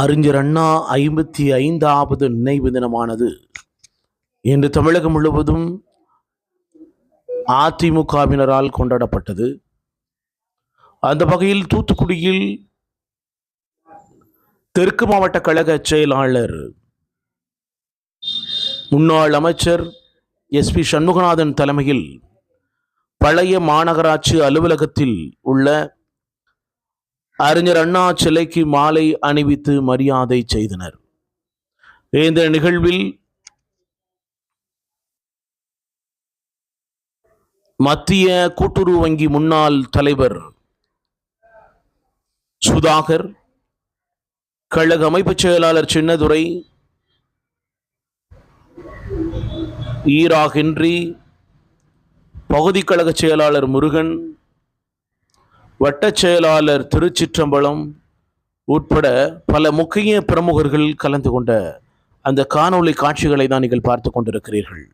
அறிஞர் அண்ணா ஐம்பத்தி ஐந்தாவது நினைவு தினமானது. இன்று தமிழகம் முழுவதும் அதிமுகவினரால் கொண்டாடப்பட்டது. அந்த வகையில் தூத்துக்குடியில் தெற்கு மாவட்ட கழக செயலாளர் முன்னாள் அமைச்சர் எஸ் பி சண்முகநாதன் தலைமையில் பழைய மாநகராட்சி அலுவலகத்தில் உள்ள அறிஞர் அண்ணா சிலைக்கு மாலை அணிவித்து மரியாதை செய்தனர். இந்த நிகழ்வில் மத்திய கூட்டுறவு வங்கி முன்னாள் தலைவர் சுதாகர் கழக அமைப்புச் செயலாளர் சின்னதுரை ஈரா ஹென்றி பகுதி கழக செயலாளர் முருகன் வட்டச் செயலாளர் திருச்சிற்றம்பலம் உட்பட பல முக்கிய பிரமுகர்கள் கலந்து கொண்ட அந்த காணொளி காட்சிகளை தான் நீங்கள் பார்த்து கொண்டிருக்கிறீர்கள்.